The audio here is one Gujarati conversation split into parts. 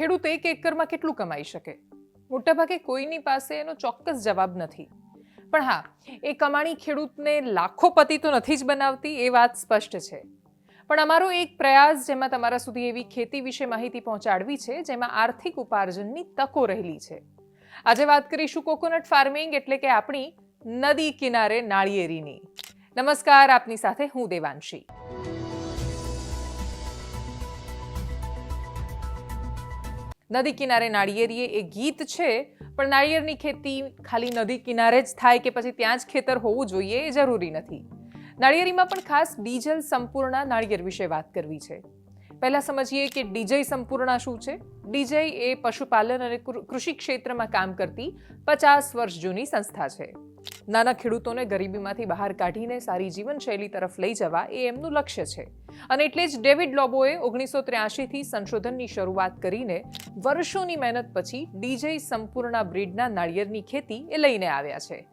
ખેડૂત એક એકરમાં કેટલું કમાઈ શકે? મોટાભાગે કોઈની પાસે એનો ચોક્કસ જવાબ નથી. પણ હા, એ કમાણી ખેડૂતને લાખોપતિ તો નથી જ બનાવતી, એ વાત સ્પષ્ટ છે. પણ અમારો એક પ્રયાસ જેમાં તમારા સુધી એવી ખેતી વિશે માહિતી પહોંચાડવી છે, જેમાં આર્થિક ઉપાર્જનની તકો રહેલી છે. આજે વાત કરીશું કોકોનટ ફાર્મિંગ એટલે કે આપણી નદી કિનારે નાળિયેરીની. નમસ્કાર, આપની સાથે હું દેવાંશી. નદી કિનારે નાળિયેરીએ એ ગીત છે, પણ નાળિયેરની ખેતી ખાલી નદી કિનારે જ થાય કે પછી ત્યાં જ ખેતર હોવું જોઈએ એ જરૂરી નથી. નાળિયેરીમાં પણ ખાસ ડીજલ સંપૂર્ણ નાળિયેર વિશે વાત કરવી છે. પહેલાં સમજીએ કે ડીજય સંપૂર્ણ શું છે? ડીજય એ પશુપાલન અને કૃષિ ક્ષેત્રમાં કામ કરતી પચાસ વર્ષ જૂની સંસ્થા છે. નાના ખેડૂતોને ગરીબીમાંથી બહાર કાઢીને સારી જીવનશૈલી તરફ લઈ જવા એ એમનું લક્ષ્ય છે. અને એટલે જ ડેવિડ લોબોએ ઓગણીસો ત્ર્યાસીથી સંશોધનની શરૂઆત કરીને વર્ષોની મહેનત પછી ડીજે સંપૂર્ણ બ્રીડના નાળિયેરની ખેતી એ લઈને આવ્યા છે.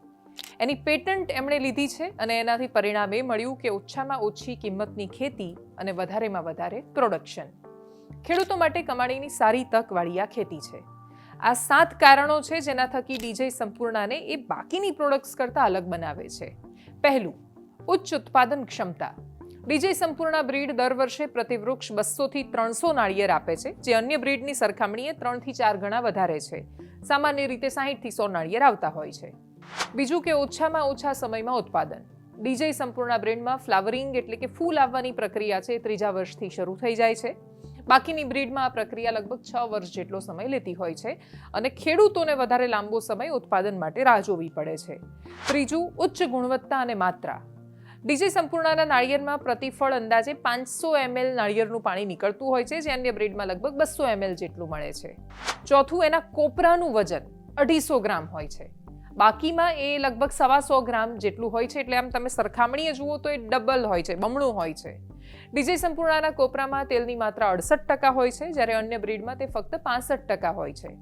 એની પેટન્ટ એમણે લીધી છે અને એનાથી પરિણામ મળ્યું કે ઓછામાં ઓછી કિંમતની ખેતી અને વધારેમાં વધારે પ્રોડક્શન ખેડૂતો માટે કમાણીની સારી તકવાળી આ ખેતી છે. આ સાત કારણો છે જેના થકી ડીજે સંપૂર્ણાને એ બાકીની પ્રોડક્ટ્સ કરતાં અલગ બનાવે છે. પહેલું, ઉચ્ચ ઉત્પાદન ક્ષમતા. ડીજે સંપૂર્ણ બ્રીડ દર વર્ષે પ્રતિવૃક્ષ બસોથી ત્રણસો નાળિયેર આપે છે, જે અન્ય બ્રીડની સરખામણીએ ત્રણથી ચાર ગણા વધારે છે. સામાન્ય રીતે સાહીઠથી સો નાળિયેર આવતા હોય છે. બીજું કે ઓછામાં ઓછા સમયમાં ઉત્પાદન. ડીજે સંપૂર્ણ બ્રેન્ડમાં ફ્લાવરિંગ એટલે કે ફૂલ આવવાની પ્રક્રિયા છે ત્રીજા વર્ષથી શરૂ થઈ જાય છે. બાકીની બ્રીડમાં આ પ્રક્રિયા લગભગ છ વર્ષ જેટલો સમય લેતી હોય છે અને ખેડૂતોને વધારે લાંબો સમય ઉત્પાદન માટે રાહ જોવી પડે છે. ત્રીજું, ઉચ્ચ ગુણવત્તા અને માત્રા. ડીજે સંપૂર્ણના નાળિયેરમાં પ્રતિફળ અંદાજે પાંચસો એમએલ નાળિયેરનું પાણી નીકળતું હોય છે, જે અન્ય બ્રીડમાં લગભગ બસો એમએલ જેટલું મળે છે. ચોથું, એના કોપરાનું વજન અઢીસો ગ્રામ હોય છે. બાકીમાં એ લગભગ સવા સો ગ્રામ જેટલું હોય છે, એટલે આમ તમે સરખામણીએ જુઓ તો એ ડબલ હોય છે, બમણું હોય છે. ડીજે સંપૂર્ણના કોપરામાં તેલની માત્રા અડસઠ ટકા હોય છે, જ્યારે અન્ય બ્રીડમાં તે ફક્ત પાસઠ ટકા હોય છે.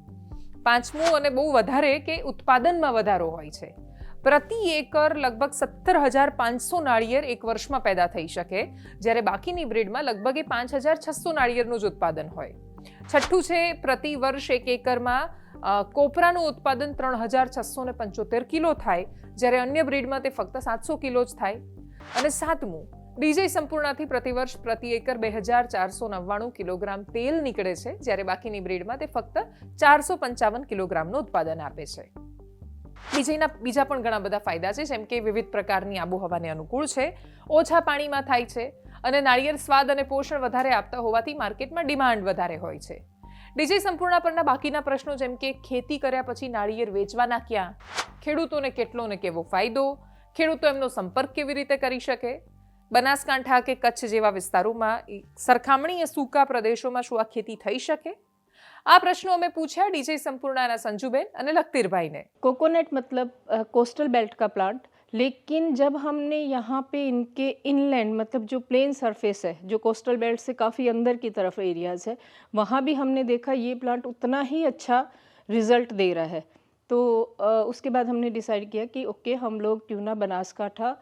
પાંચમું અને બહુ વધારે કે ઉત્પાદનમાં વધારો હોય છે. પ્રતિ એકર લગભગ સત્તર હજાર પાંચસો નાળિયેર એક વર્ષમાં પેદા થઈ શકે, જ્યારે બાકીની બ્રીડમાં લગભગ એ પાંચ હજાર છસો નાળિયેરનું જ ઉત્પાદન હોય. છઠ્ઠું છે, પ્રતિ વર્ષ એક એકરમાં કોપરાનું ઉત્પાદન ત્રણ હજાર છસો ને પંચોતેર કિલો થાય, જ્યારે અન્ય બ્રીડમાં તે ફક્ત સાતસો કિલો જ થાય. અને સાતમું, ડીજે સંપૂર્ણથી પ્રતિવર્ષ પ્રતિ એકર બે હજાર ચારસો નવ્વાણું કિલોગ્રામ તેલ નીકળે છે, જ્યારે બાકીની બ્રીડમાં તે ફક્ત ચારસો પંચાવન કિલોગ્રામનું ઉત્પાદન આપે છે. ડીજેના બીજા પણ ઘણા બધા ફાયદા છે, જેમ કે વિવિધ પ્રકારની આબોહવાને અનુકૂળ છે, ઓછા પાણીમાં થાય છે, અને નાળિયેર સ્વાદ અને પોષણ વધારે આપતા હોવાથી માર્કેટમાં ડિમાન્ડ વધારે હોય છે. ડીજે સંપૂર્ણા પરના બાકીના પ્રશ્નો જેમ કે ખેતી કર્યા પછી નાળિયેર વેચવાના ક્યાં? ખેડૂતોને કેટલો ને કેવો ફાયદો? ખેડૂતો એમનો સંપર્ક કેવી રીતે કરી શકે? બનાસકાંઠા કે કચ્છ જેવા વિસ્તારોમાં સરખામણીએ સૂકા પ્રદેશોમાં શું આ ખેતી થઈ શકે? આ પ્રશ્નો અમે પૂછ્યા ડીજે સંપૂર્ણાના સંજુબેન અને લખતીરભાઈને. કોકોનટ મતલબ કોસ્ટલ બેલ્ટ કા પ્લાન્ટ लेकिन जब हमने यहाँ पे इनके इनलैंड मतलब जो प्लेन सरफेस है, जो कोस्टल बेल्ट से काफ़ी अंदर की तरफ़ एरियाज़ है, वहाँ भी हमने देखा ये प्लांट उतना ही अच्छा रिज़ल्ट दे रहा है। तो उसके बाद हमने डिसाइड किया कि ओके हम लोग क्यों ना बनासकांठा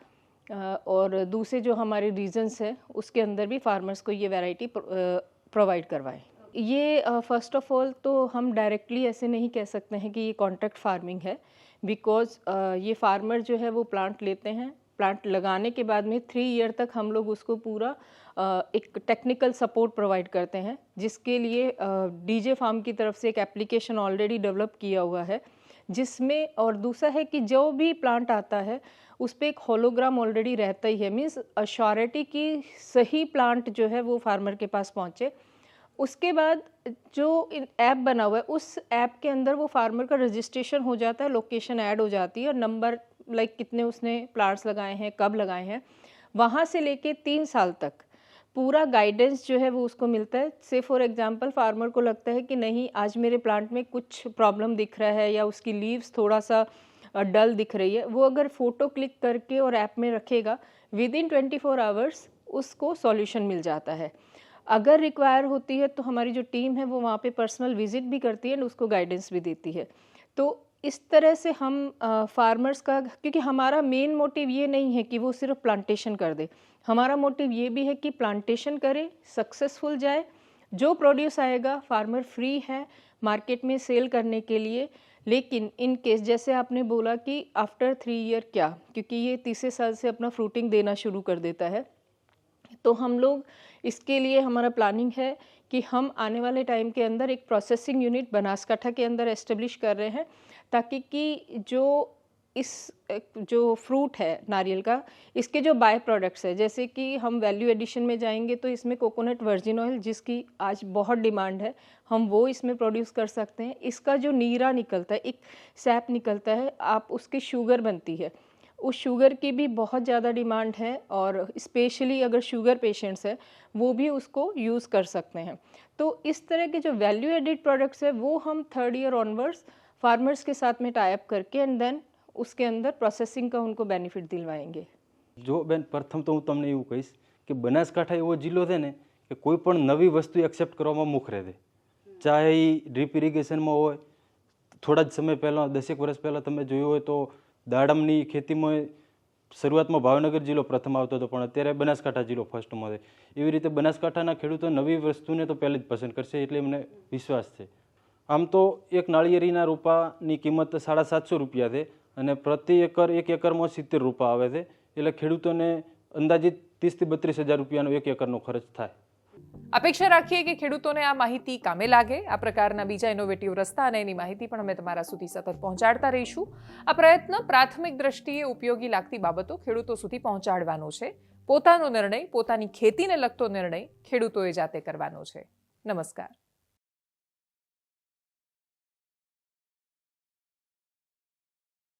और दूसरे जो हमारे रीजन्स हैं, उसके अंदर भी फार्मर्स को ये वैरायटी प्रोवाइड करवाएँ। ये फ़र्स्ट ऑफ़ ऑल तो हम डायरेक्टली ऐसे नहीं कह सकते हैं कि ये कॉन्ट्रैक्ट फ़ार्मिंग है बिकॉज़ uh, ये फार्मर जो है वो प्लांट लेते हैं। प्लांट लगाने के बाद में थ्री ईयर तक हम लोग उसको पूरा एक टेक्निकल सपोर्ट प्रोवाइड करते हैं जिसके लिए डीजे फार्म की तरफ़ से एक एप्लीकेशन ऑलरेडी डेवलप किया हुआ है जिसमें और दूसरा है कि जो भी प्लांट आता है उस पर एक होलोग्राम ऑलरेडी रहता ही है। मीन्स अश्योरिटी की सही प्लांट जो है वो फार्मर के पास पहुँचे। उसके बाद जो ऐप बना हुआ है, उस ऐप के अंदर वो फार्मर का रजिस्ट्रेशन हो जाता है लोकेशन ऐड हो जाती है और नंबर लाइक कितने उसने प्लांट्स लगाए हैं, कब लगाए हैं, वहाँ से लेके तीन साल तक पूरा गाइडेंस जो है वो उसको मिलता है। से फॉर एग्जांपल फार्मर को लगता है कि नहीं, आज मेरे प्लांट में कुछ प्रॉब्लम दिख रहा है या उसकी लीव्स थोड़ा सा डल दिख रही है, वो अगर फ़ोटो क्लिक करके और ऐप में रखेगा within twenty four hours उसको सॉल्यूशन मिल जाता है। अगर रिक्वायर होती है तो हमारी जो टीम है वो वहाँ पे पर्सनल विज़िट भी करती है एंड उसको गाइडेंस भी देती है। तो इस तरह से हम फार्मर्स का, क्योंकि हमारा मेन मोटिव ये नहीं है कि वो सिर्फ़ प्लांटेशन कर दे। हमारा मोटिव ये भी है कि प्लांटेशन करे सक्सेसफुल जाए। जो प्रोड्यूस आएगा फार्मर फ्री है मार्केट में सेल करने के लिए। लेकिन इन केस जैसे आपने बोला कि आफ्टर थ्री ईयर क्या? क्योंकि ये तीसरे साल से अपना फ्रूटिंग देना शुरू कर देता है। तो हम लोग इसके लिए हमारा प्लानिंग है कि हम आने वाले टाइम के अंदर एक प्रोसेसिंग यूनिट बनासकाठा के अंदर एस्टेब्लिश कर रहे हैं, ताकि कि जो इस, जो फ्रूट है नारियल का, इसके जो बाय प्रोडक्ट्स है, जैसे कि हम वैल्यू एडिशन में जाएँगे तो इसमें कोकोनट वर्जिन ऑयल जिसकी आज बहुत डिमांड है, हम वो इसमें प्रोड्यूस कर सकते हैं। इसका जो नीरा निकलता है, एक सैप निकलता है, आप उसकी शुगर बनती है। उस शुगर की भी बहुत ज़्यादा डिमांड है और स्पेशली अगर शुगर पेशेंट्स है वो भी उसको यूज़ कर सकते हैं तो इस तरह के जो वैल्यू एडिड प्रोडक्ट्स है वो हम थर्ड ईयर ऑनवर्ड्स फार्मर्स के साथ में टाइप करके एंड देन उसके अंदर प्रोसेसिंग का उनको बेनिफिट दिलवाएंगे જો બેન પ્રથમ તો હું તમને એવું કહીશ કે બનાસકાંઠા એવો જિલ્લો છે ને કે કોઈ પણ નવી વસ્તુ એક્સેપ્ટ કરવામાં મુખરે છે ચાહે એ ડ્રીપ ઇરિગેશનમાં હોય થોડા જ સમય પહેલાં દસેક વર્ષ પહેલાં તમે જોયું હોય તો દાડમની ખેતીમાં શરૂઆતમાં ભાવનગર જિલ્લો પ્રથમ આવતો હતો, પણ અત્યારે બનાસકાંઠા જિલ્લો ફર્સ્ટમાં છે. એવી રીતે બનાસકાંઠાના ખેડૂતો નવી વસ્તુને તો પહેલે જ પસંદ કરશે એટલે એમને વિશ્વાસ છે. આમ તો એક નાળિયેરીના રૂપાની કિંમત સાડા સાતસો રૂપિયા છે અને પ્રતિ એકર એક એકરમાં સિત્તેર રૂપા આવે છે. એટલે ખેડૂતોને અંદાજિત ત્રીસથી બત્રીસ હજાર રૂપિયાનો એક એકરનો ખર્ચ થાય. અપેક્ષા રાખીએ કે ખેડૂતોને આ માહિતી કામે લાગે. આ પ્રકારના બીજા ઇનોવેટિવ રસ્તા અને એની માહિતી પણ અમે તમારા સુધી સતત પહોંચાડતા રહીશું. આ પ્રયત્ન પ્રાથમિક દ્રષ્ટિએ ઉપયોગી લાગતી બાબતો ખેડૂતો સુધી પહોંચાડવાનો છે. પોતાનો નિર્ણય, પોતાની ખેતીને લગતો નિર્ણય ખેડૂતોએ જાતે કરવાનો છે. નમસ્કાર.